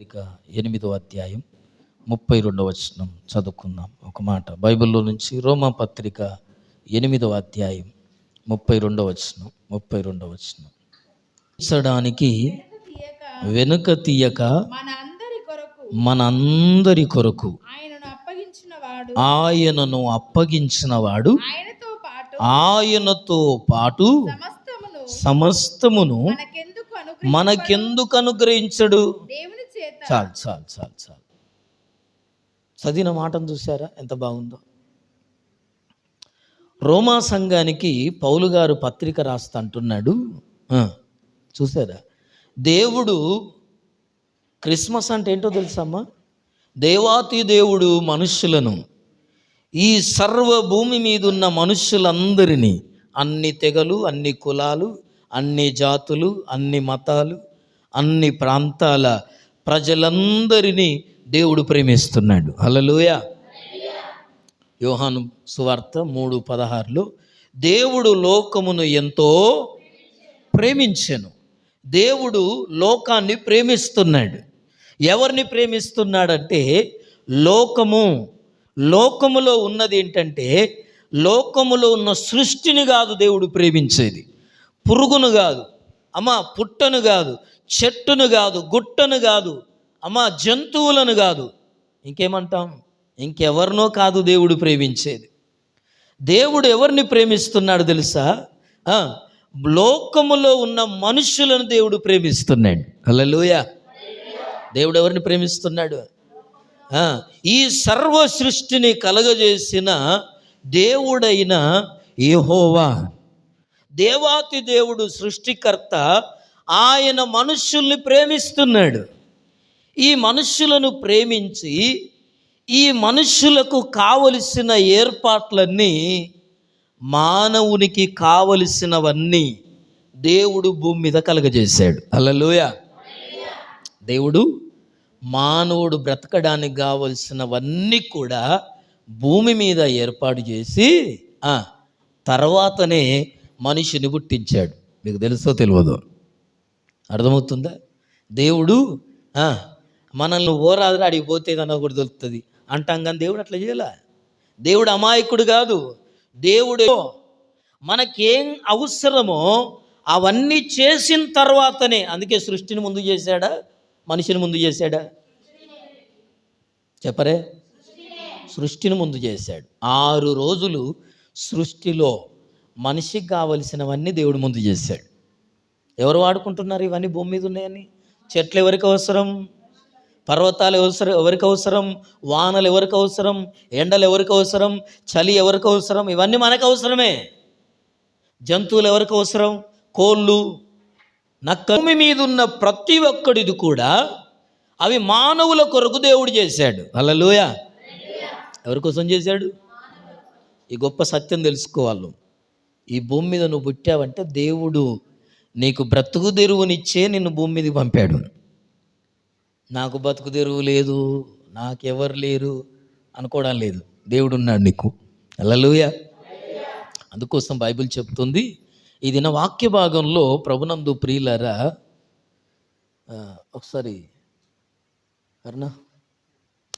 ఇక ఎనిమిదో అధ్యాయం ముప్పై రెండవ వచనం చదువుకుందాం. ఒక మాట. బైబిల్లో నుంచి రోమా పత్రిక ఎనిమిదవ అధ్యాయం ముప్పై రెండవ వచనం. ముప్పై రెండవ వచనం. తీయక వెనుక తీయక మన అందరి కొరకు మనందరి కొరకు ఆయనను అప్పగించిన వాడు ఆయనను అప్పగించిన వాడు ఆయనతో పాటు సమస్తమును మనకెందుకు అనుగ్రహ మనకెందుకు అనుగ్రహించడు? దేవుని చాలు చాలు చాలు చాలు. చదివిన మాటను చూసారా ఎంత బాగుందో. రోమా సంఘానికి పౌలు గారు పత్రిక రాస్తా అంటున్నాడు చూసారా దేవుడు క్రిస్మస్ అంటే ఏంటో తెలుసమ్మా దేవాతి దేవుడు మనుష్యులను ఈ సర్వ భూమి మీద ఉన్న మనుష్యులందరినీ అన్ని తెగలు అన్ని కులాలు అన్ని జాతులు అన్ని మతాలు అన్ని ప్రాంతాల ప్రజలందరినీ దేవుడు ప్రేమిస్తున్నాడు. అలలోయ యోహాను సువార్త మూడు పదహారులో దేవుడు లోకమును ఎంతో ప్రేమించను. దేవుడు లోకాన్ని ప్రేమిస్తున్నాడు. ఎవరిని ప్రేమిస్తున్నాడంటే లోకము. లోకములో ఉన్నది ఏంటంటే లోకములో ఉన్న సృష్టిని కాదు దేవుడు ప్రేమించేది. పురుగును కాదు. అమ్మ పుట్టను కాదు. చెట్టును కాదు గుట్టను కాదు అమ్మ జంతువులను కాదు. ఇంకేమంటాం? ఇంకెవరినో కాదు దేవుడు ప్రేమించేది. దేవుడు ఎవరిని ప్రేమిస్తున్నాడు తెలుసా? లోకములో ఉన్న మనుషులను దేవుడు ప్రేమిస్తున్నాడు. హల్లెలూయ. దేవుడు ఎవరిని ప్రేమిస్తున్నాడు? ఈ సర్వ సృష్టిని కలగజేసిన దేవుడైన యహోవా. దేవాతి దేవుడు సృష్టికర్త ఆయన మనుష్యుల్ని ప్రేమిస్తున్నాడు. ఈ మనుష్యులను ప్రేమించి ఈ మనుష్యులకు కావలసిన ఏర్పాట్లన్నీ మానవునికి కావలసినవన్నీ దేవుడు భూమి మీద కలగజేశాడు. అలలోయ దేవుడు మానవుడు బ్రతకడానికి కావలసినవన్నీ కూడా భూమి మీద ఏర్పాటు చేసి తర్వాతనే మనిషిని పుట్టించాడు. మీకు తెలుసో తెలియదు? అర్థమవుతుందా? దేవుడు మనల్ని ఓరాదు అడిగి పోతే ఒకటి కూడా దొరుకుతుంది. అంటాం కానీ దేవుడు అట్లా చేయలే. దేవుడు అమాయకుడు కాదు. దేవుడు మనకేం అవసరమో అవన్నీ చేసిన తర్వాతనే. అందుకే సృష్టిని ముందు చేశాడా? మనిషిని ముందు చేశాడా? చెప్పరే. సృష్టిని ముందు చేశాడు. ఆరు రోజులు సృష్టిలో మనిషికి కావలసినవన్నీ దేవుడు ముందు చేశాడు. ఎవరు వాడుకుంటున్నారు? ఇవన్నీ భూమి మీద ఉన్నాయని. చెట్లు ఎవరికి అవసరం? పర్వతాలు అవసరం ఎవరికి అవసరం? వానలు ఎవరికి అవసరం? ఎండలు ఎవరికి అవసరం? చలి ఎవరికి అవసరం? ఇవన్నీ మనకు అవసరమే. జంతువులు ఎవరికి అవసరం? కోళ్ళు. నక్క భూమి మీద ఉన్న ప్రతి ఒక్కడిది కూడా అవి మానవుల కొరకు దేవుడు చేశాడు. అల్లలోయ ఎవరి కోసం చేశాడు? ఈ గొప్ప సత్యం తెలుసుకోవాలి ఈ భూమి మీద నువ్వు పుట్టావంటే దేవుడు నీకు బ్రతుకు తెరువునిచ్చే నిన్ను భూమి మీదకి పంపాడు. నాకు బతుకు తెరువు లేదు నాకెవరు లేరు అనుకోవడం లేదు. దేవుడు ఉన్నాడు నీకు. అల్లలుయ అందుకోసం బైబిల్ చెప్తుంది. ఇది నా వాక్య భాగంలో ప్రభునందు ప్రియులరా ఒకసారి అరుణ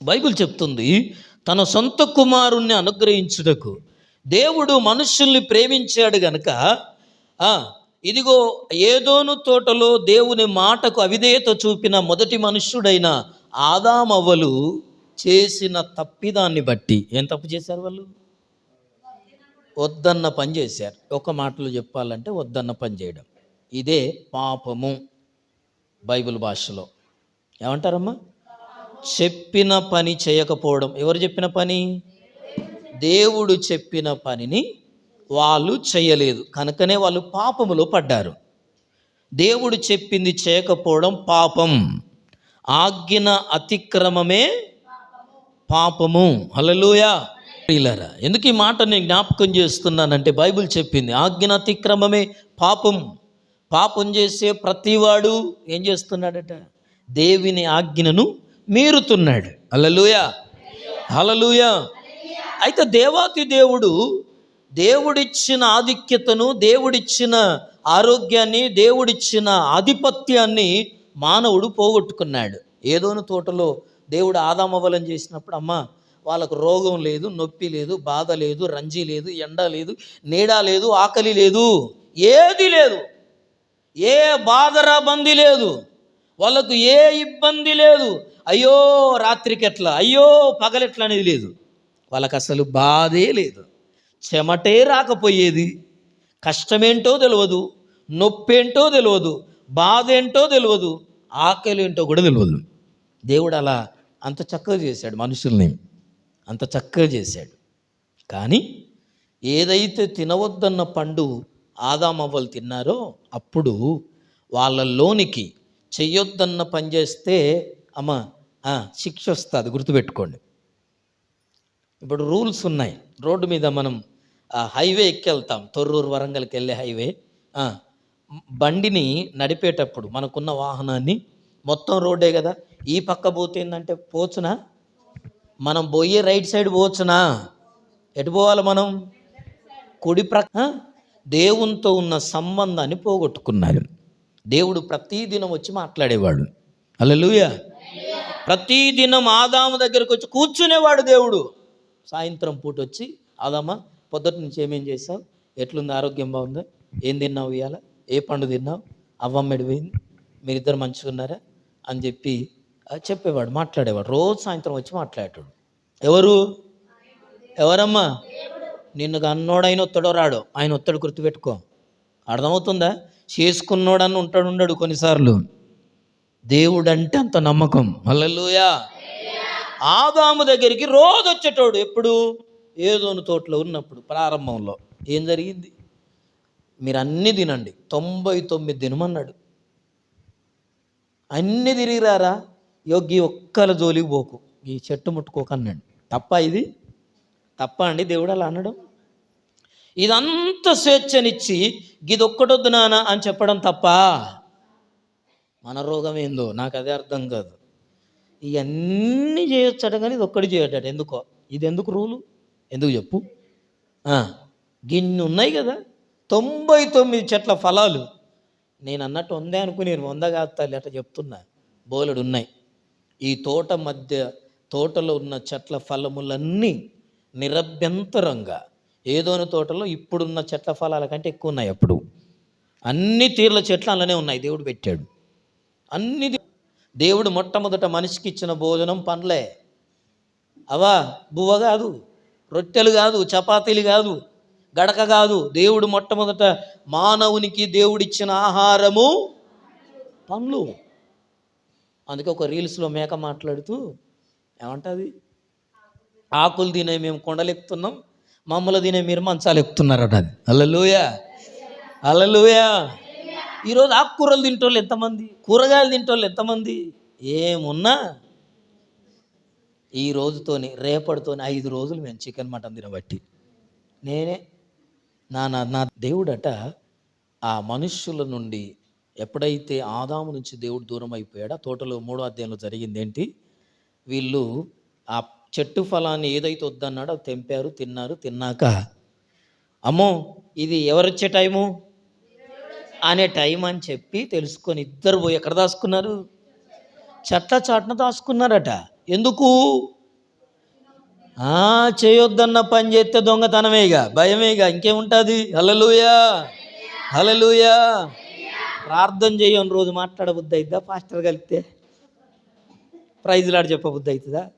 బైబిల్ చెప్తుంది తన సొంత కుమారుణ్ణి అనుగ్రహించుటకు దేవుడు మనుషుల్ని ప్రేమించాడు గనక ఇదిగో ఏదోను తోటలో దేవుని మాటకు అవిధేయత చూపిన మొదటి మనుష్యుడైన ఆదామవ్వలు చేసిన తప్పిదాన్ని బట్టి ఏం తప్పు చేశారు వాళ్ళు? వద్దన్న పని చేశారు. ఒక మాటలో చెప్పాలంటే వద్దన్న పని చేయడం. ఇదే పాపము బైబిల్ భాషలో. ఏమంటారమ్మా? చెప్పిన పని చేయకపోవడం. ఎవరు చెప్పిన పని? దేవుడు చెప్పిన పనిని వాళ్ళు చేయలేదు. కనుకనే వాళ్ళు పాపములో పడ్డారు. దేవుడు చెప్పింది చేయకపోవడం పాపం. ఆజ్ఞన అతిక్రమమే పాపము. హల్లెలూయా. ప్రియులారా ఎందుకు ఈ మాట నేను జ్ఞాపకం చేస్తున్నానంటే బైబిల్ చెప్పింది. ఆజ్ఞ అతిక్రమమే పాపం. పాపం చేసే ప్రతివాడు ఏం చేస్తున్నాడట? దేవిని ఆజ్ఞను మీరుతున్నాడు. అలలుయా హల్లెలూయా. అయితే దేవాతి దేవుడు దేవుడిచ్చిన ఆధిక్యతను దేవుడిచ్చిన ఆరోగ్యాన్ని దేవుడిచ్చిన ఆధిపత్యాన్ని మానవుడు పోగొట్టుకున్నాడు. ఏదోని తోటలో దేవుడు ఆదామవలం చేసినప్పుడు అమ్మ వాళ్ళకు రోగం లేదు నొప్పి లేదు బాధ లేదు రంజీ లేదు ఎండ లేదు నీడ లేదు ఆకలి లేదు ఏది లేదు. ఏ బాధరా బంది లేదు. వాళ్ళకు ఏ ఇబ్బంది లేదు. అయ్యో రాత్రికి ఎట్లా అయ్యో పగలెట్లా అనేది లేదు. వాళ్ళకి అసలు బాధే లేదు. చెమటే రాకపోయేది. కష్టమేంటో తెలియదు నొప్పేంటో తెలియదు బాధ ఏంటో తెలియదు ఆకలి ఏంటో కూడా తెలియదు దేవుడు అలా అంత చక్కగా చేశాడు మనుషుల్ని. అంత చక్కగా చేశాడు. కానీ ఏదైతే తినవద్దన్న పండు ఆదామవ్వలు తిన్నారో అప్పుడు వాళ్ళలోనికి చెయ్యొద్దన్న పని చేస్తే అమ్మ శిక్ష వస్తుంది గుర్తుపెట్టుకోండి. ఇప్పుడు రూల్స్ ఉన్నాయి. రోడ్డు మీద మనం హైవే ఎక్కెళ్తాం. తొర్రూరు వరంగల్కి వెళ్ళే హైవే. బండిని నడిపేటప్పుడు మనకున్న వాహనాన్ని మొత్తం రోడ్డే కదా. ఈ పక్క పోతే ఏంటంటే పోచునా? మనం పోయే రైట్ సైడ్ పోవచ్చునా ఎటు పోవాలి మనం? కుడి ప్రక్క దేవునితో ఉన్న సంబంధాన్ని పోగొట్టుకున్నారు. దేవుడు ప్రతిదినం వచ్చి మాట్లాడేవాడు. అలలుయ ప్రతిదినం ఆదాము దగ్గరకు వచ్చి కూర్చునేవాడు దేవుడు. సాయంత్రం పూట వచ్చి అదమ్మా పొద్దుటి నుంచి ఏమేం చేసావు ఎట్లుంది? ఆరోగ్యం బాగుందా? ఏం తిన్నావు ఇవాళ ఏ పండు తిన్నావు? అవ్వమ్మడి పోయింది మీరిద్దరు మంచిగా ఉన్నారా? అని చెప్పి చెప్పేవాడు మాట్లాడేవాడు. రోజు సాయంత్రం వచ్చి మాట్లాడేటాడు. ఎవరు? ఎవరమ్మా? నిన్ను అన్నోడైన ఒత్తడో రాడో? ఆయన ఒత్తడు గుర్తుపెట్టుకో. అర్థమవుతుందా? చేసుకున్నోడని ఉంటాడు ఉండడు కొన్నిసార్లు. దేవుడంటే అంత నమ్మకం. మల్లలుయా ఆదాము దగ్గరికి రోజు వచ్చేటోడు ఎప్పుడు? ఏదోని తోటలో ఉన్నప్పుడు ప్రారంభంలో. ఏం జరిగింది? మీరు అన్నీ తినండి. తొంభై తొమ్మిది తినమన్నాడు అన్నీ తిరిగిరారా? యోగి ఒక్కల జోలికి పోకు. ఈ చెట్టు ముట్టుకోకన్నాడు తప్ప ఇది? తప్ప అండి దేవుడు అలా అనడం? ఇదంతా స్వేచ్ఛనిచ్చి గిదొక్కటొద్దు నానా అని చెప్పడం తప్ప? మన రోగం ఏందో? నాకు అదే అర్థం కాదు. ఇవన్నీ చేయొచ్చట కానీ ఇది ఒక్కటి చేయటట ఎందుకో? ఇది ఎందుకు రూలు? ఎందుకు చెప్పు? గిన్ని ఉన్నాయి కదా. తొంభై తొమ్మిది చెట్ల ఫలాలు. నేను అన్నట్టు ఉందే అనుకుని నేను వంద కాస్తాలి అట్లా చెప్తున్నా. బోలెడు ఉన్నాయి. ఈ తోట మధ్య తోటలో ఉన్న చెట్ల ఫలములన్నీ నిరభ్యంతరంగా ఏదోని తోటలో ఇప్పుడున్న చెట్ల ఫలాల కంటే ఎక్కువ ఉన్నాయి అప్పుడు. అన్ని తీర్ల చెట్లు అలానే ఉన్నాయి. దేవుడు పెట్టాడు. అన్ని దేవుడు మొట్టమొదట మనిషికి ఇచ్చిన భోజనం పండ్లే. అవా? బువ్వ కాదు. రొట్టెలు కాదు చపాతీలు కాదు గడక కాదు. దేవుడు మొట్టమొదట మానవునికి దేవుడిచ్చిన ఆహారము పండ్లు. అందుకే ఒక రీల్స్లో మేక మాట్లాడుతూ ఏమంటుంది? ఆకులు తినే మేము కొండలెక్కుతున్నాం మమ్మల్ని తినే మీరు మంచాలు ఎక్కుతున్నారట అది అల్లలోయ. అల్లలోయ. ఈరోజు ఆకుకూరలు తింటోళ్ళు ఎంతమంది? కూరగాయలు తింటోళ్ళు ఎంతమంది? ఏమున్నా? ఈ రోజుతోని రేపటితోని ఐదు రోజులు మేము చికెన్ మటన్ తినబట్టి. నేనే నా నా నా దేవుడట ఆ మనుష్యుల నుండి ఎప్పుడైతే ఆదాము నుంచి దేవుడు దూరం అయిపోయాడో తోటలో మూడో అధ్యాయంలో జరిగింది ఏంటి? వీళ్ళు ఆ చెట్టు ఫలాన్ని ఏదైతే వద్దన్నాడో తెంపారు తిన్నారు తిన్నాక అమ్మో ఇది ఎవరొచ్చే టైము? అనే టైం అని చెప్పి తెలుసుకొని ఇద్దరు పోయి ఎక్కడ దాచుకున్నారు? చెట్ల చాటున దాచుకున్నారట. ఎందుకు? చేయొద్దన్న పని చేస్తే దొంగతనమేగా భయమేగా ఇంకేముంటుంది? హలలుయా హలలుయా ప్రార్థన చేయని రోజు మాట్లాడబుద్ధి అయిద్దా పాస్టర్ కలిపితే. ప్రైజ్లాడు చెప్పబుద్ధి అవుతుందా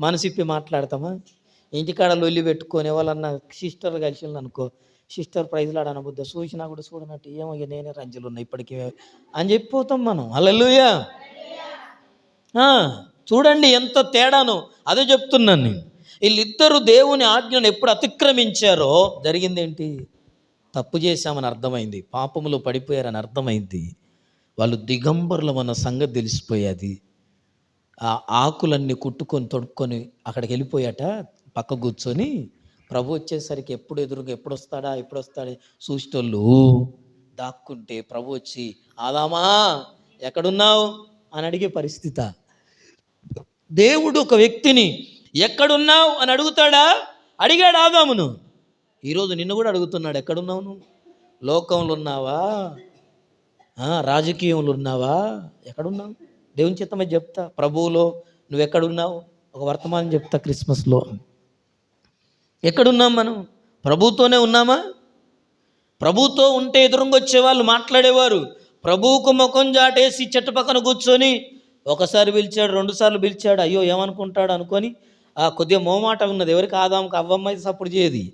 మనసిప్పి మాట్లాడతామా? ఇంటికాడ లొల్లి పెట్టుకొని వాళ్ళన్న సిస్టర్ కలిసి అనుకో సిస్టర్ ప్రైజ్లాడు అనబుద్ధ. చూసినా కూడా చూడనట్టు ఏమో నేనే రంజులు ఉన్నాయి ఇప్పటికీ. అని చెప్పిపోతాం మనం. అలలుయా చూడండి ఎంత తేడాను. అదే చెప్తున్నాను నేను. వీళ్ళిద్దరూ దేవుని ఆజ్ఞను ఎప్పుడు అతిక్రమించారో జరిగిందేంటి? తప్పు చేశామని అర్థమైంది. పాపములో పడిపోయారని అర్థమైంది. వాళ్ళు దిగంబరులు మన సంగతి తెలిసిపోయేది. ఆ ఆకులన్నీ కుట్టుకొని తొడుక్కొని అక్కడికి వెళ్ళిపోయాట పక్క కూర్చొని ప్రభు వచ్చేసరికి ఎప్పుడు ఎదురుగా ఎప్పుడు వస్తాడా ఎప్పుడు వస్తాడా? చూసేటోళ్ళు దాక్కుంటే ప్రభు వచ్చి ఆదామా ఎక్కడున్నావు? అని అడిగే పరిస్థితి. దేవుడు ఒక వ్యక్తిని ఎక్కడున్నావు? అని అడుగుతాడా? అడిగాడు ఆదామును. ఈరోజు నిన్ను కూడా అడుగుతున్నాడు ఎక్కడున్నావు నువ్వు? లోకంలో ఉన్నావా? రాజకీయంలో ఉన్నావా? ఎక్కడున్నావు? దేవుని చిత్తమే చెప్తా ప్రభువులో నువ్వు ఎక్కడున్నావు? ఒక వర్తమానం చెప్తా క్రిస్మస్లో. ఎక్కడున్నాం మనం? ప్రభుతోనే ఉన్నామా? ప్రభుతో ఉంటే ఎదురుంగొచ్చే వాళ్ళు మాట్లాడేవారు. ప్రభువుకు ముఖం జాటేసి చెట్టు పక్కన కూర్చొని ఒకసారి పిలిచాడు రెండుసార్లు పిలిచాడు. అయ్యో ఏమనుకుంటాడు అనుకొని ఆ కొద్దిగా మోమాట ఉన్నది. ఎవరికి ఆదాంకి అవ్వమ్మ సపోర్ట్ చేయది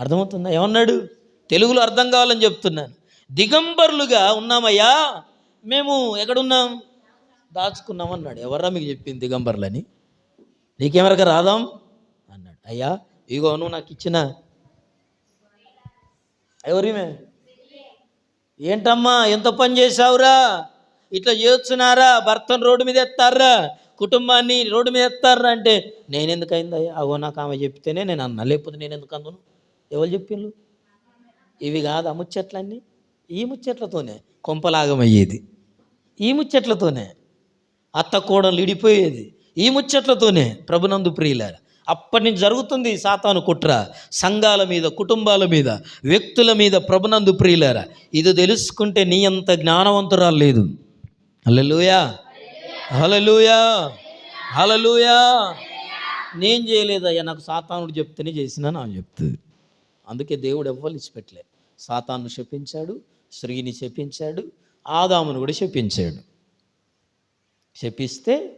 అర్థమవుతుందా? ఏమన్నాడు? తెలుగులో అర్థం కావాలని చెప్తున్నాను. దిగంబరులుగా ఉన్నామయ్యా మేము ఎక్కడున్నాం? దాచుకున్నాం అన్నాడు ఎవర్రా మీకు చెప్పింది దిగంబర్లని? నీకేమరక రాదాం? అయ్యా ఇగో నువ్వు నాకు ఇచ్చిన ఎవరిమే ఏంటమ్మా ఎంత పని చేసావురా ఇట్లా చేస్తున్నారా? భర్తను రోడ్డు మీద ఎత్తారా? కుటుంబాన్ని రోడ్డు మీద ఎత్తారా అంటే నేనెందుకు అయిందయ్యా అగో నాకు ఆమె చెప్తేనే నేను అన్న లేకపోతే నేను ఎందుకు అందును? ఎవరు చెప్పిండ్రు? ఇవి కాదు ఆ ముచ్చట్లన్నీ. ఈ ముచ్చట్లతోనే కొంపలాగమయ్యేది. ఈ ముచ్చట్లతోనే అత్త కోడలు ఇడిపోయేది. ఈ ముచ్చట్లతోనే ప్రభునందు ప్రియులారా అప్పటి నుంచి జరుగుతుంది సాతాను కుట్ర. సంఘాల మీద కుటుంబాల మీద వ్యక్తుల మీద ప్రభునందు ప్రియులారా ఇది తెలుసుకుంటే నీ అంత జ్ఞానవంతురాలు లేదు. హలలుయా హలలుయా హలలుయా నేను చేయలేదయ్యా నాకు సాతానుడు చెప్తేనే చేసినా నాకు చెప్తుంది. అందుకే దేవుడు ఎవ్వరు ఇచ్చిపెట్టలే సాతాను శపించాడు స్త్రీని శపించాడు ఆదామును కూడా శపించాడు. శపిస్తే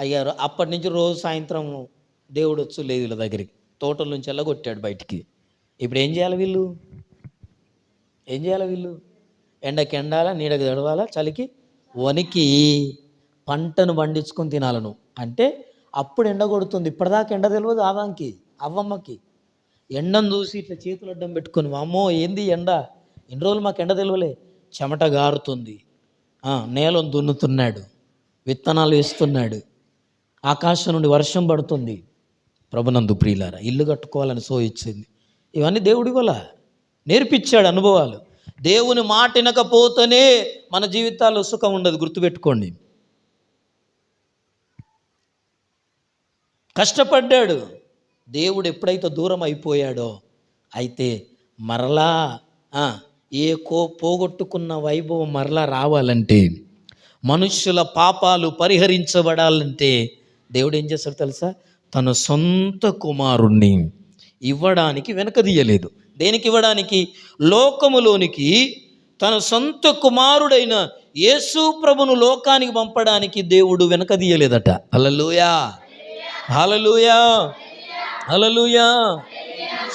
అయ్యారు అప్పటి నుంచి రోజు సాయంత్రం దేవుడు వచ్చు లేదు వీళ్ళ దగ్గరికి. తోటల నుంచి వెళ్ళగొట్టాడు బయటికి. ఇప్పుడు ఏం చేయాలి వీళ్ళు? ఏం చేయాలి వీళ్ళు? ఎండకి ఎండాలా నీడకి తడవాలా? చలికి వనికి పంటను పండించుకొని తినాలను అంటే అప్పుడు ఎండ కొడుతుంది. ఇప్పటిదాకా ఎండ తెలియదు ఆదాంకి అవ్వమ్మకి. ఎండను చూసి ఇట్లా చేతులు అడ్డం పెట్టుకొని అమ్మో ఏంది ఎండ? ఎన్ని రోజులు మాకు ఎండ తెలియలే చెమట గారుతుంది. నేలను దున్నుతున్నాడు. విత్తనాలు వేస్తున్నాడు. ఆకాశం నుండి వర్షం పడుతుంది. ప్రభునందు ప్రియులారా ఇల్లు కట్టుకోవాలని సో ఇచ్చింది ఇవన్నీ దేవుడి వల్ల నేర్పించాడు అనుభవాలు. దేవుని మాట వినకపోతేనే మన జీవితాల్లో సుఖం ఉండదు గుర్తుపెట్టుకోండి. కష్టపడ్డాడు. దేవుడు ఎప్పుడైతే దూరం అయిపోయాడో అయితే మరలా ఏ కో పోగొట్టుకున్న వైభవం మరలా రావాలంటే మనుష్యుల పాపాలు పరిహరించబడాలంటే దేవుడు ఏం చేస్తాడు తెలుసా? తన సొంత కుమారుణ్ణి ఇవ్వడానికి వెనకదీయలేదు. దేనికి ఇవ్వడానికి? లోకములోనికి తన సొంత కుమారుడైన యేసు ప్రభును లోకానికి పంపడానికి దేవుడు వెనకదీయలేదట. అలలుయా హల్లెలూయా. హల్లెలూయా.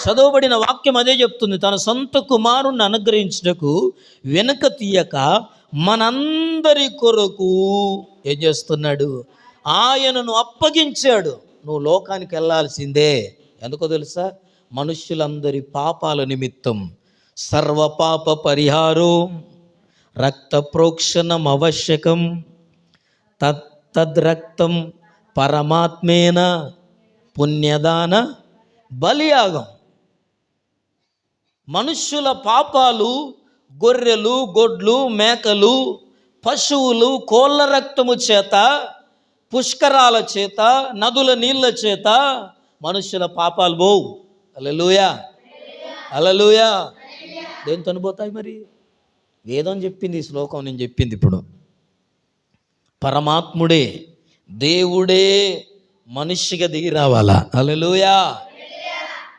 చదవబడిన వాక్యం అదే చెప్తుంది. తన సొంత కుమారుణ్ణి అనుగ్రహించుటకు వెనక తీయక మనందరి కొరకు ఏం చేస్తున్నాడు? ఆయనను అప్పగించాడు. నువ్వు లోకానికి వెళ్ళాల్సిందే. ఎందుకో తెలుసా? మనుష్యులందరి పాపాల నిమిత్తం. సర్వ పాప పరిహారం రక్త ప్రోక్షణం అవశ్యకం తత్ తద్రక్తం పరమాత్మేన పుణ్యదాన బలియాగం. మనుష్యుల పాపాలు గొర్రెలు గొడ్లు మేకలు పశువులు కోళ్ళ రక్తము చేత పుష్కరాల చేత నదుల నీళ్ళ చేత మనుష్యుల పాపాలు పోవు. అలలుయా అలలుయా దేంతో పోతాయి మరి? వేదం చెప్పింది ఈ శ్లోకం నేను చెప్పింది ఇప్పుడు. పరమాత్ముడే దేవుడే మనిషిగా దిగి రావాలా? అలలుయా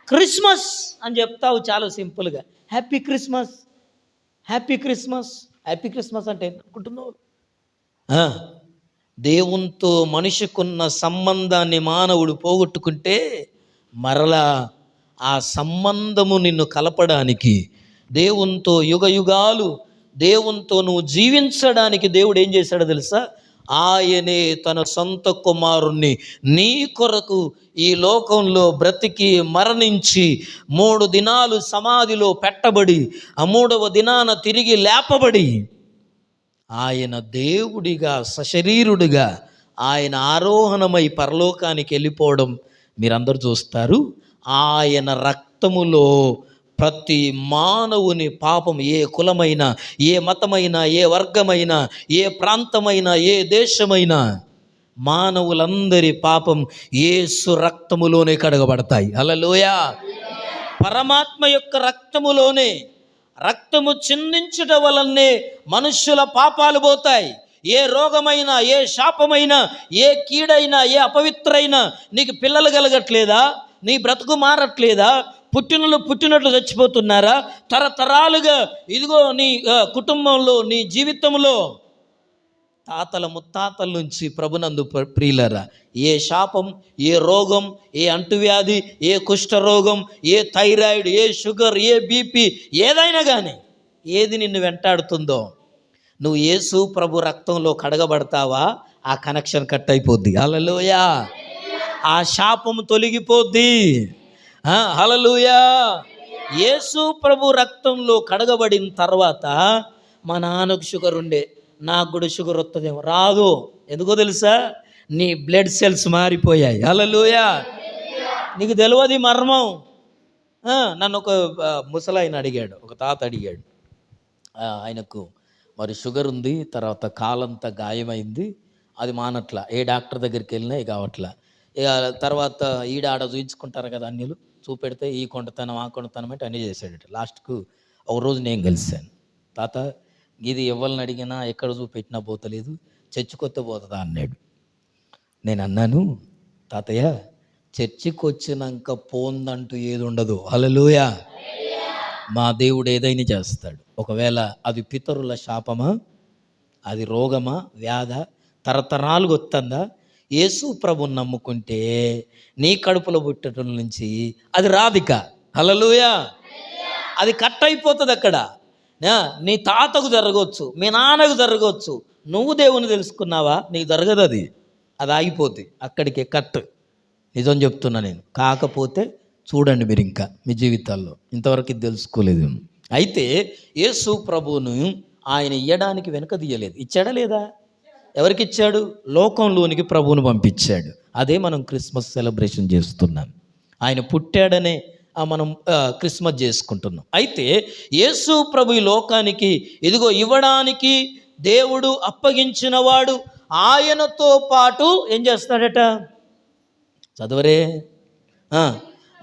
క్రిస్మస్ అని చెప్తావు చాలా సింపుల్గా. Happy Christmas. Happy Christmas. Happy Christmas అంటే అనుకుంటున్నావు? దేవునితో మనిషికున్న సంబంధాన్ని మానవుడు పోగొట్టుకుంటే మరలా ఆ సంబంధము నిన్ను కలపడానికి దేవునితో యుగ యుగాలు దేవునితో నువ్వు జీవించడానికి దేవుడు ఏం చేశాడో తెలుసా? ఆయనే తన సొంత కుమారుణ్ణి నీ కొరకు ఈ లోకంలో బ్రతికి మరణించి మూడు దినాలు సమాధిలో పెట్టబడి ఆ మూడవ దినాన తిరిగి లేపబడి ఆయన దేవుడిగా సశరీరుడిగా ఆయన ఆరోహణమై పరలోకానికి వెళ్ళిపోవడం మీరందరూ చూస్తారు. ఆయన రక్తములో ప్రతి మానవుని పాపం ఏ కులమైనా ఏ మతమైనా ఏ వర్గమైనా ఏ ప్రాంతమైనా ఏ దేశమైనా మానవులందరి పాపం ఏసు రక్తములోనే కడగబడతాయి. అలలోయా పరమాత్మ యొక్క రక్తములోనే రక్తము చిందించుట వలనే మనుష్యుల పాపాలు పోతాయి. ఏ రోగమైనా ఏ శాపమైనా ఏ కీడైనా ఏ అపవిత్రైనా నీకు పిల్లలు కలగట్లేదా? నీ బ్రతుకు మారట్లేదా? పుట్టినలు పుట్టినట్లు చచ్చిపోతున్నారా? తరతరాలుగా ఇదిగో నీ కుటుంబంలో నీ జీవితంలో తాతల ముత్తాతల నుంచి ప్రభునందు ప్రియులరా ఏ శాపం ఏ రోగం ఏ అంటువ్యాధి ఏ కుష్ఠరోగం ఏ థైరాయిడ్ ఏ షుగర్ ఏ బీపీ ఏదైనా కానీ ఏది నిన్ను వెంటాడుతుందో నువ్వు యేసు ప్రభు రక్తంలో కడగబడతావా? ఆ కనెక్షన్ కట్ అయిపోద్ది. హల్లెలూయా. ఆ శాపం తొలగిపోద్ది. హలలుయా ఏసు యేసు ప్రభు రక్తంలో కడగబడిన తర్వాత మా నాన్నకు షుగర్ ఉండే. నాకు కూడా షుగర్ వస్తుందేమో రాదు. ఎందుకో తెలుసా? నీ బ్లడ్ సెల్స్ మారిపోయాయి. అలలుయా నీకు తెలియదు మర్మం. నన్ను ఒక ముసలాయన అడిగాడు. ఒక తాత అడిగాడు. ఆయనకు మరి షుగర్ ఉంది తర్వాత కాలంతా గాయమైంది అది మానట్లా. ఏ డాక్టర్ దగ్గరికి వెళ్ళినా ఇక అవట్లా ఇక తర్వాత ఈడ ఆడ చూయించుకుంటారు కదా అన్నిలు చూపెడితే ఈ కొండతనం ఆ కొండతనం అంటే అన్నీ చేశాడట. లాస్ట్కు ఒక రోజు నేను కలిశాను. తాత ఇది ఎవరిని అడిగినా ఎక్కడ చూపెట్టినా పోతలేదు చర్చికొత్త పోతుందా అన్నాడు. నేను అన్నాను తాతయ్య చర్చికి వచ్చినాక పోందంటూ ఏది ఉండదు. హల్లెలూయా. మా దేవుడు ఏదైనా చేస్తాడు. ఒకవేళ అది పితరుల శాపమా అది రోగమా వ్యాధ తరతరాలుగా వస్తుందా యేసు ప్రభుని నమ్ముకుంటే నీ కడుపులో పుట్టడం నుంచి అది రాదిక హలలుయా అది కట్ అయిపోతుంది అక్కడ. నీ తాతకు జరగవచ్చు మీ నాన్నకు జరగవచ్చు. నువ్వు దేవుని తెలుసుకున్నావా? నీకు జరగదు అది. అది ఆగిపోద్ది. అక్కడికే కట్. నిజం చెప్తున్నా నేను. కాకపోతే చూడండి మీరు ఇంకా మీ జీవితాల్లో. ఇంతవరకు ఇది తెలుసుకోలేదు. అయితే యేసు ప్రభువును ఆయన ఇయ్యడానికి వెనుక తీయలేదు. ఇచ్చాడా లేదా? ఎవరికి ఇచ్చాడు లోకంలోనికి ప్రభువును పంపించాడు. అదే మనం క్రిస్మస్ సెలబ్రేషన్ చేస్తున్నాం. ఆయన పుట్టాడనే మనం క్రిస్మస్ చేసుకుంటున్నాం. అయితే యేసు ప్రభు ఈ లోకానికి ఇదిగో ఇవ్వడానికి దేవుడు అప్పగించినవాడు ఆయనతో పాటు ఏం చేస్తాడట? చదవరే.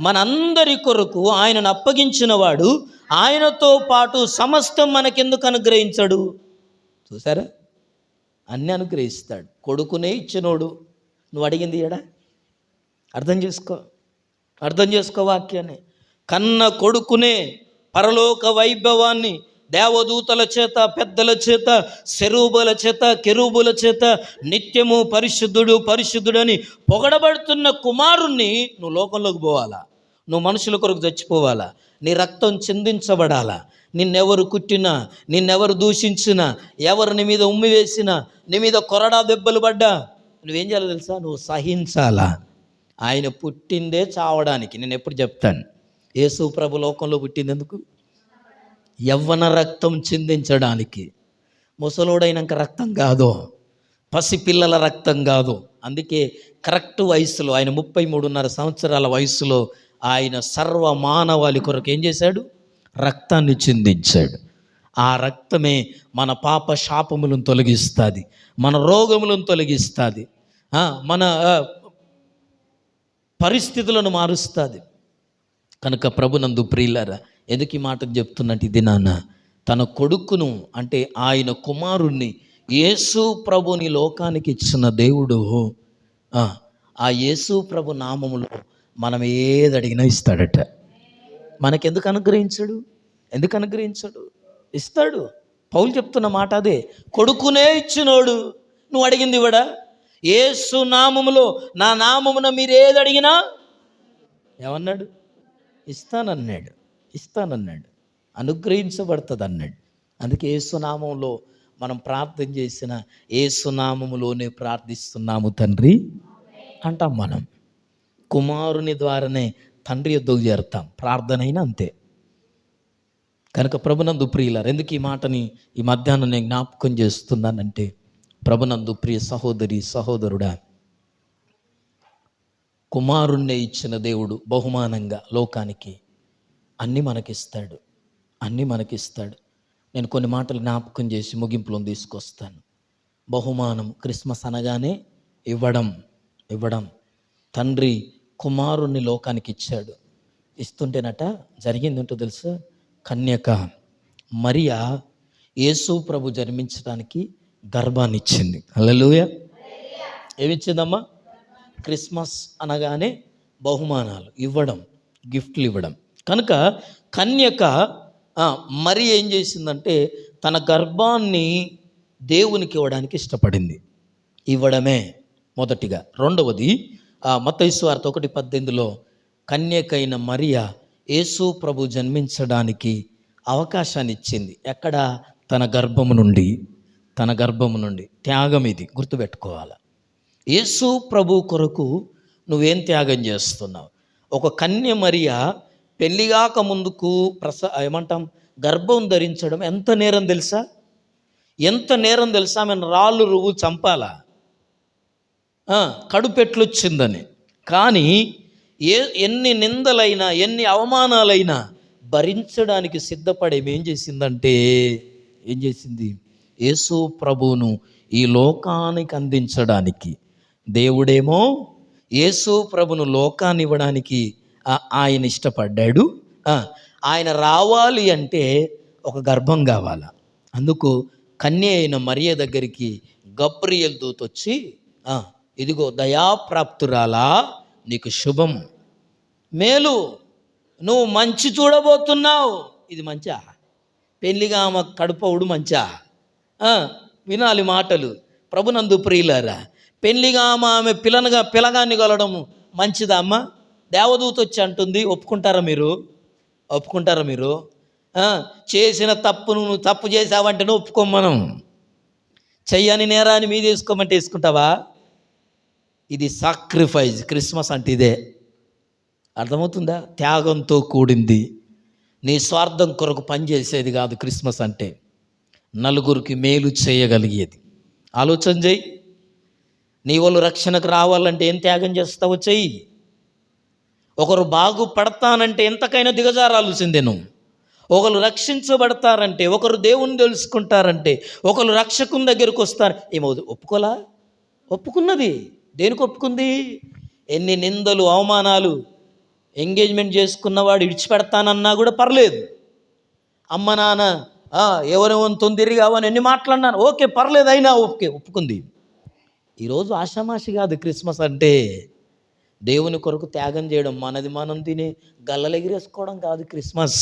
మనందరి కొరకు ఆయనను అప్పగించినవాడు ఆయనతో పాటు సమస్తం మనకెందుకు అనుగ్రహించడు? చూసారా? అన్నీ అనుగ్రహిస్తాడు. కొడుకునే ఇచ్చినోడు. నువ్వు అడిగింది ఎడా అర్థం చేసుకో. అర్థం చేసుకో వాక్యాన్ని. కన్న కొడుకునే పరలోక వైభవాన్ని దేవదూతల చేత పెద్దల చేత శరూబుల చేత కెరూబుల చేత నిత్యము పరిశుద్ధుడు పరిశుద్ధుడని పొగడబడుతున్న కుమారుణ్ణి నువ్వు లోకంలోకి పోవాలా? నువ్వు మనుషుల కొరకు చచ్చిపోవాలా? నీ రక్తం చిందించబడాలా? నిన్నెవరు కుట్టినా నిన్నెవరు దూషించినా ఎవరు నీ మీద ఉమ్మి వేసినా నీ మీద కొరడా దెబ్బలు పడ్డా నువ్వేం చేయాలో తెలుసా? నువ్వు సహించాలా? ఆయన పుట్టిందే చావడానికి. నేను ఎప్పుడు చెప్తాను? యేసు ప్రభు లోకంలో పుట్టింది ఎందుకు? యవ్వన రక్తం చిందించడానికి. ముసలోడైనాక రక్తం కాదు. పసిపిల్లల రక్తం కాదు. అందుకే కరెక్ట్ వయసులో ఆయన ముప్పై మూడున్నర సంవత్సరాల వయసులో ఆయన సర్వ మానవాళి కొరకు ఏం చేశాడు? రక్తాన్ని చిందించాడు. ఆ రక్తమే మన పాప శాపములను తొలగిస్తుంది. మన రోగములను తొలగిస్తుంది. మన పరిస్థితులను మారుస్తుంది. కనుక ప్రభునందు ప్రియులారా ఎందుకు ఈ మాట చెప్తున్నట్టు ఇది నాన్న? తన కొడుకును అంటే ఆయన కుమారుణ్ణి యేసు ప్రభుని లోకానికి ఇచ్చిన దేవుడు. ఆ, ఆ యేసు ప్రభు నామములో మనం ఏది అడిగినా ఇస్తాడట. మనకెందుకు అనుగ్రహించడు? ఎందుకు అనుగ్రహించడు? ఇస్తాడు. పౌలు చెప్తున్న మాట అదే కొడుకునే ఇచ్చినోడు. నువ్వు అడిగింది ఇవ్వడా? ఏసు నామములో నా నామమున మీరు ఏది అడిగినా ఏమన్నాడు? ఇస్తానన్నాడు ఇస్తానన్నాడు అనుగ్రహించబడుతుంది అన్నాడు అందుకే ఏసునామంలో మనం ప్రార్థన చేసిన ఏసునామములోనే ప్రార్థిస్తున్నాము తండ్రి. అంటాం మనం కుమారుని ద్వారానే తండ్రి యుద్ధకు చేరుతాం. ప్రార్థన అయినా అంతే. కనుక ప్రభునందు ప్రియులారు ఎందుకు ఈ మాటని ఈ మధ్యాహ్నం నేను జ్ఞాపకం చేస్తున్నానంటే ప్రభునందు ప్రియ సహోదరి సహోదరుడా కుమారుణ్ణే ఇచ్చిన దేవుడు బహుమానంగా లోకానికి అన్నీ మనకిస్తాడు అన్నీ మనకిస్తాడు. నేను కొన్ని మాటలు జ్ఞాపకం చేసి ముగింపులను తీసుకొస్తాను. బహుమానం క్రిస్మస్ అనగానే ఇవ్వడం ఇవ్వడం. తండ్రి కుమారుణ్ణి లోకానికి ఇచ్చాడు. ఇస్తుంటేనట జరిగింది ఏంటో తెలుసా? కన్యక. మరియా యేసు ప్రభు జన్మించడానికి గర్భాన్ని ఇచ్చింది హల్లెలూయా. ఏమిచ్చిందమ్మా? క్రిస్మస్ అనగానే బహుమానాలు ఇవ్వడం గిఫ్ట్లు ఇవ్వడం. కనుక కన్యక మరి ఏం చేసిందంటే తన గర్భాన్ని దేవునికి ఇవ్వడానికి ఇష్టపడింది. ఇవ్వడమే మొదటిగా. రెండవది మతైస్వార్త ఒకటి పద్దెనిమిదిలో కన్యకైన మరియ యేసు ప్రభు జన్మించడానికి అవకాశాన్ని ఇచ్చింది ఎక్కడ? తన గర్భము నుండి. తన గర్భము నుండి. త్యాగం ఇది గుర్తుపెట్టుకోవాలి. యేసు ప్రభు కొరకు నువ్వేం త్యాగం చేస్తున్నావు? ఒక కన్య మరియ పెళ్ళిగాక ముందుకు ప్రస ఏమంటాం గర్భం ధరించడం ఎంత నేరం తెలుసా? ఎంత నేరం తెలుసా? ఆమెను రాళ్ళు రువ్వు చంపాలా. కడుపెట్లొచ్చిందని. కానీ ఏ ఎన్ని నిందలైనా ఎన్ని అవమానాలైనా భరించడానికి సిద్ధపడేమేం చేసిందంటే ఏం చేసింది? యేసు ప్రభువును ఈ లోకానికి అందించడానికి. దేవుడేమో యేసు ప్రభును లోకాన్ని ఇవ్వడానికి ఆయన ఇష్టపడ్డాడు. ఆయన రావాలి అంటే ఒక గర్భం కావాల? అందుకు కన్య అయిన మరియ దగ్గరికి గబ్రియల్ దూత వచ్చి ఇదిగో దయాప్రాప్తురాలా నీకు శుభం. మేలు నువ్వు మంచి చూడబోతున్నావు. ఇది మంచా? పెళ్ళిగా ఆమె కడుపవుడు మంచా? వినాలి మాటలు. ప్రభునందు ప్రియులారా పెళ్ళిగా ఆమె ఆమె పిల్లనగా పిలగాన్ని కొలడం మంచిదా అమ్మ? దేవదూత వచ్చి అంటుంది ఒప్పుకుంటారా మీరు? ఒప్పుకుంటారా మీరు? చేసిన తప్పును నువ్వు తప్పు చేసావంటేనే ఒప్పుకో మనం. చెయ్యని నేరాన్ని మీద వేసుకోమంటే వేసుకుంటావా? ఇది సాక్రిఫైస్ క్రిస్మస్ అంటే ఇదే. అర్థమవుతుందా? త్యాగంతో కూడింది. నీ స్వార్థం కొరకు పనిచేసేది కాదు క్రిస్మస్ అంటే. నలుగురికి మేలు చేయగలిగేది. ఆలోచన చేయి నీ వాళ్ళు రక్షణకు రావాలంటే ఏం త్యాగం చేస్తావో చెయ్యి. ఒకరు బాగుపడతానంటే ఎంతకైనా దిగజారాల్సిందే నువ్వు ఒకరు రక్షించబడతారంటే ఒకరు దేవుని తెలుసుకుంటారంటే ఒకరు రక్షకుని దగ్గరకు వస్తారు. ఏమవుతుంది? ఒప్పుకోలా? ఒప్పుకున్నది. దేనికి ఒప్పుకుంది? ఎన్ని నిందలు అవమానాలు ఎంగేజ్మెంట్ చేసుకున్నవాడు ఇడిచిపెడతానన్నా కూడా పర్లేదు. అమ్మ నాన్న "ఆ, తొందరగా అవని ఎన్ని మాట్లాడినాను ఓకే పర్లేదు అయినా ఓకే ఒప్పుకుంది. ఈరోజు ఆషామాషి కాదు క్రిస్మస్ అంటే దేవుని కొరకు త్యాగం చేయడం మనది మనం తిని గల్లలు ఎగిరేసుకోవడం కాదు క్రిస్మస్.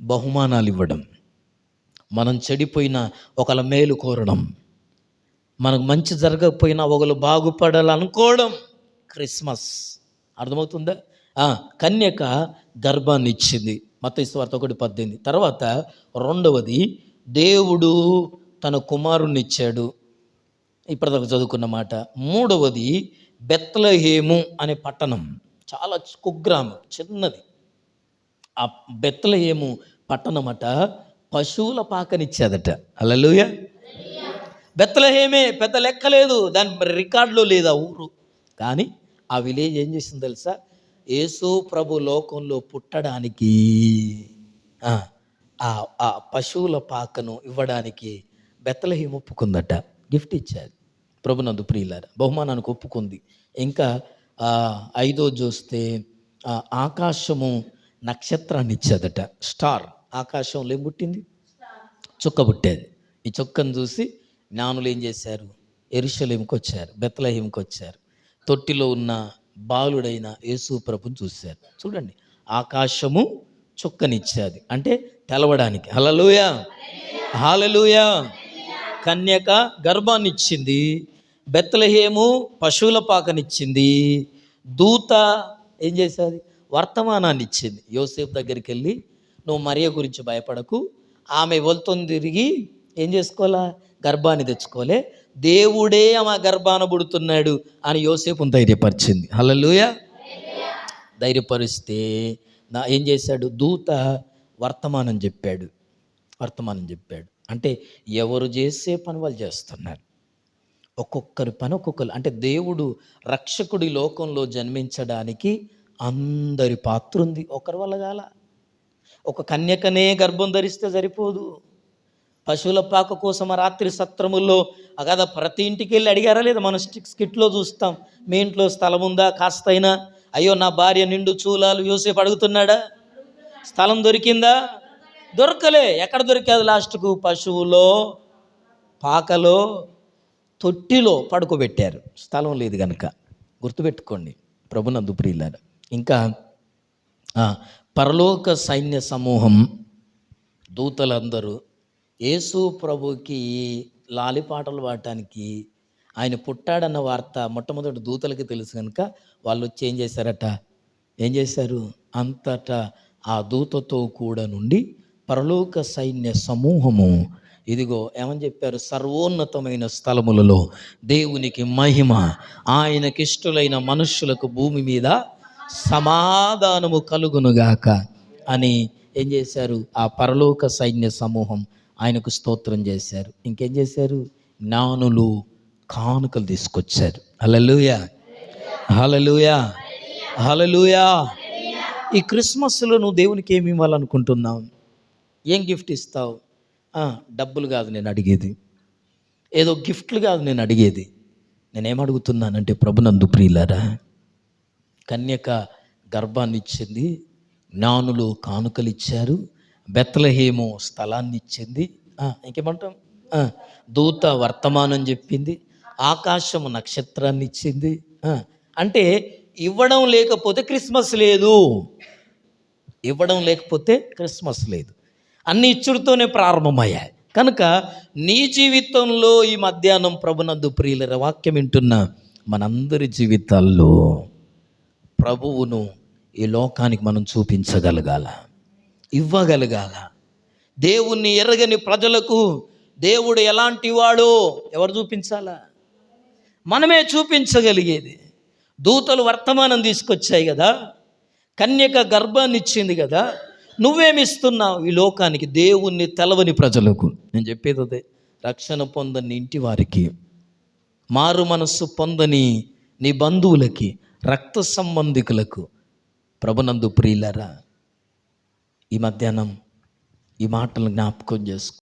బహుమానాలు ఇవ్వడం మనం చెడిపోయిన ఒకళ్ళ మేలు కోరడం మనకు మంచి జరగకపోయినా ఒకరు బాగుపడాలనుకోవడం క్రిస్మస్. అర్థమవుతుందా? కన్యక గర్భాన్ని ఇచ్చింది మతేశ్వార్త ఒకటి పద్దెనిమిది. తర్వాత రెండవది దేవుడు తన కుమారుణ్ణిచ్చాడు. ఇప్పటిదాకా చదువుకున్న మాట. మూడవది బెత్లహేము అనే పట్టణం. చాలా కుగ్రామం చిన్నది. ఆ బెత్లహేము పట్టణమట పశువుల పాకనిచ్చేదట. అలలుయ బెత్తలహేమే పెద్ద లెక్క లేదు. దాని రికార్డులో లేదు ఆ ఊరు. కానీ ఆ విలేజ్ ఏం చేసింది తెలుసా? యేసు ప్రభు లోకంలో పుట్టడానికి ఆ, ఆ పశువుల పాకను ఇవ్వడానికి బెత్తలహీం ఒప్పుకుందట. గిఫ్ట్ ఇచ్చారు ప్రభునందు ప్రియులార. బహుమానానికి ఒప్పుకుంది. ఇంకా ఐదో చూస్తే ఆకాశము నక్షత్రాన్ని ఇచ్చేదట. స్టార్. ఆకాశంలో ఏం పుట్టింది? చుక్క పుట్టేది. ఈ చుక్కను చూసి జ్ఞానులు ఏం చేశారు? ఎరుషలేంకి వచ్చారు బెత్తలహీంకి వచ్చారు. తొట్టిలో ఉన్న బాలుడైన యేసు ప్రభుని చూశారు. చూడండి ఆకాశము చుక్కనిచ్చేది. అంటే తెలవడానికి. హలలుయా హాలలుయా కన్యక గర్భాన్ని ఇచ్చింది బెత్తలహేము పశువుల పాకనిచ్చింది దూత ఏం చేసేది? వర్తమానాన్ని ఇచ్చింది యోసేపు దగ్గరికి వెళ్ళి నువ్వు మరియ గురించి భయపడకు. ఆమె వెళ్తుంది తిరిగి ఏం చేసుకోవాలా? గర్భాన్ని తెచ్చుకోలే దేవుడే ఆమె గర్భాన పుడుతున్నాడు అని యోసేపును ధైర్యపరిచింది. హల్లెలూయా. ధైర్యపరిస్తే నా ఏం చేశాడు? దూత వర్తమానం చెప్పాడు. వర్తమానం చెప్పాడు. అంటే ఎవరు చేసే పని వాళ్ళు చేస్తున్నారు. ఒక్కొక్కరి పని ఒక్కొక్కరు. అంటే దేవుడు రక్షకుడి లోకంలో జన్మించడానికి అందరి పాత్ర ఉంది ఒకరి వల్ల కాల. ఒక కన్యకనే గర్భం ధరిస్తే సరిపోదు. పశువుల పాక కోసం రాత్రి సత్రముల్లో ఆ కదా ప్రతి ఇంటికి వెళ్ళి అడిగారా లేదా మన స్టిక్ స్కిట్లో చూస్తాం మీ ఇంట్లో స్థలం ఉందా కాస్తైనా? అయ్యో నా భార్య నిండు చూలాలు యూసేపు అడుగుతున్నాడా? స్థలం దొరికిందా? దొరకలే. ఎక్కడ దొరికాదు లాస్ట్కు? పశువులో పాకలో తొట్టిలో పడుకోబెట్టారు. స్థలం లేదు కనుక గుర్తుపెట్టుకోండి ప్రభునందు ప్రియులారు. ఇంకా పరలోక సైన్య సమూహం దూతలందరూ యేసు ప్రభుకి లాలిపాటలు పాడటానికి ఆయన పుట్టాడన్న వార్త మొట్టమొదటి దూతలకి తెలుసు కనుక వాళ్ళు వచ్చి ఏం చేశారట? ఏం చేశారు? అంతటా ఆ దూతతో కూడా నుండి పరలోక సైన్య సమూహము ఇదిగో ఏమని చెప్పారు? సర్వోన్నతమైన స్థలములలో దేవునికి మహిమ ఆయనకిష్టులైన మనుష్యులకు భూమి మీద సమాధానము కలుగునుగాక అని ఏం చేశారు? ఆ పరలోక సైన్య సమూహం ఆయనకు స్తోత్రం చేశారు. ఇంకేం చేశారు? జ్ఞానులు కానుకలు తీసుకొచ్చారు. హల్లెలూయా. హల్లెలూయా. హల్లెలూయా. ఈ క్రిస్మస్లో నువ్వు దేవునికి ఏమి ఇవ్వాలనుకుంటున్నావు? ఏం గిఫ్ట్ ఇస్తావు? డబ్బులు కాదు నేను అడిగేది. ఏదో గిఫ్ట్లు కాదు నేను అడిగేది. నేనేం అడుగుతున్నానంటే ప్రభునందు ప్రియులారా కన్యక గర్భాన్ని ఇచ్చింది జ్ఞానులు కానుకలు ఇచ్చారు బెత్తలహేమో స్థలాన్ని ఇచ్చింది ఇంకేమంటాం? దూత వర్తమానం చెప్పింది. ఆకాశము నక్షత్రాన్ని ఇచ్చింది అంటే ఇవ్వడం లేకపోతే క్రిస్మస్ లేదు. ఇవ్వడం లేకపోతే క్రిస్మస్ లేదు. అన్ని ఇచ్చుడుతోనే ప్రారంభమయ్యాయి. కనుక నీ జీవితంలో ఈ మధ్యాహ్నం ప్రభునందు ప్రియుల వాక్యం వింటున్న మనందరి జీవితాల్లో ప్రభువును ఈ లోకానికి మనం చూపించగలగాల. ఇవ్వగలగాల. దేవుణ్ణి ఎరగని ప్రజలకు దేవుడు ఎలాంటి వాడో ఎవరు చూపించాలా? మనమే చూపించగలిగేది. దూతలు వర్తమానం తీసుకొచ్చాయి కదా. కన్యక గర్భాన్ని ఇచ్చింది కదా. నువ్వేమిస్తున్నావు ఈ లోకానికి? దేవుణ్ణి తెలవని ప్రజలకు. నేను చెప్పేది అదే. రక్షణ పొందని ఇంటి వారికి మారు మనస్సు పొందని నీ బంధువులకి రక్త సంబంధికులకు ప్రభునందు ప్రియులరా ఈ మధ్యాహ్నం ఈ మాటలు జ్ఞాపకం చేసుకో